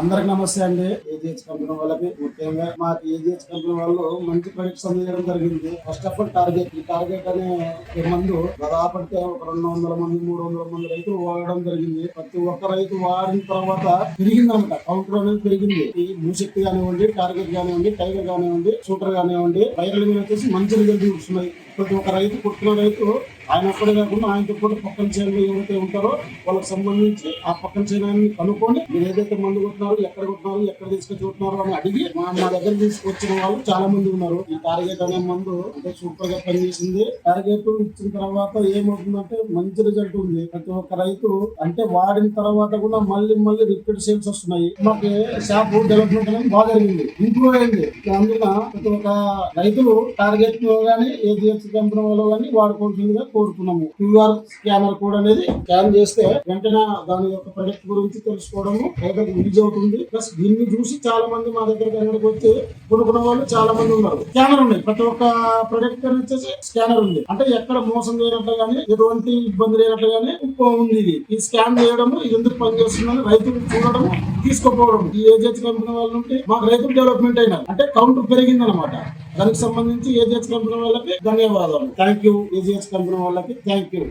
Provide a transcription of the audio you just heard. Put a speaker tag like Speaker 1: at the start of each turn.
Speaker 1: అందరికి నమస్తే అండి. ఏజిహెచ్ కంపెనీ వాళ్ళకి. ముఖ్యంగా మాకు ఏజిహెచ్ కంపెనీ వాళ్ళు మంచి ప్రొడక్ట్స్ అందజేయడం జరిగింది. ఫస్ట్ ఆఫ్ ఆల్ టార్గెట్ ఈ టార్గెట్ అనే మందు దాదాపు ఒక రెండు వందల మంది మూడు వందల మంది రైతులు వాడడం జరిగింది. ప్రతి ఒక్క రైతు వాడిన తర్వాత పెరిగిందన్నమాట. కౌంటర్ అనేది పెరిగింది. ఈ భూశక్తి కానివ్వండి టార్గెట్ కానివ్వండి టైగర్ కానివ్వండి షూటర్ కానివ్వండి వైరల్ మీద వచ్చేసి మంచి రిజల్ట్ చూస్తున్నాయి ప్రతి ఒక్క రైతు పుట్టిన రైతు ఆయన ఒక్కడే కాకుండా ఆయనతో పాటు పక్కన చేయడం ఎవరైతే ఉంటారో వాళ్ళకి సంబంధించి ఆ పక్కన చేనాన్ని కనుక్కొని మీరు ఏదైతే మందు కొట్టినారో ఎక్కడ కొట్టినారు ఎక్కడ తీసుకొచ్చి కొట్టినారు అని అడిగి మా మా దగ్గర తీసుకొచ్చిన వాళ్ళు చాలా మంది ఉన్నారు. ఈ టార్గెట్ అనే మందు అంటే సూపర్గా పనిచేసింది. టార్గెట్ ఇచ్చిన తర్వాత ఏమవుతుందంటే మంచి రిజల్ట్ ఉంది. ప్రతి ఒక్క రైతు అంటే వాడిన తర్వాత కూడా మళ్ళీ మళ్ళీ రిపీట్ సేల్స్ వస్తున్నాయి. మాకు షాప్ డెవలప్మెంట్ అనేది బాగా జరిగింది. ఇంప్రూవ్ అయింది. అందున ప్రతి ఒక్క రైతులు టార్గెట్లో గానీ ఏజిఎస్ కంపెనీ వాళ్ళు కానీ వాడుకోవాల్సిందిగా కోరుతున్నాము. క్యూఆర్ స్కానర్ కోడ్ అనేది స్కాన్ చేస్తే వెంటనే దాని యొక్క ప్రొడక్ట్ గురించి తెలుసుకోవడము రైతులకు యూజ్ అవుతుంది. ఉంది. ప్లస్ దీన్ని చూసి చాలా మంది మా దగ్గర దగ్గరకు వచ్చి కొనుక్కున్న వాళ్ళు చాలా మంది ఉన్నారు. స్కానర్ ఉన్నాయి. ప్రతి ఒక్క ప్రొడక్ట్ వచ్చేసి స్కానర్ ఉంది. అంటే ఎక్కడ మోసం చేయనట్లు గానీ ఎటువంటి ఇబ్బంది లేనట్లు గానీ ఉంది ఇది. ఈ స్కాన్ చేయడము ఇది ఎందుకు పనిచేస్తుందని రైతులు చూడడం తీసుకోపోవడం. ఈ ఏజెన్స్ కంపెనీ వాళ్ళ నుండి మాకు రైతులు డెవలప్మెంట్ అయినా అంటే కౌంటర్ పెరిగింది అనమాట దానికి సంబంధించి ఏజిహెచ్ కంపెనీ వాళ్ళకి ధన్యవాదాలు. థ్యాంక్ యూ ఏజిహెచ్ కంపెనీ వాళ్ళకి. Thank you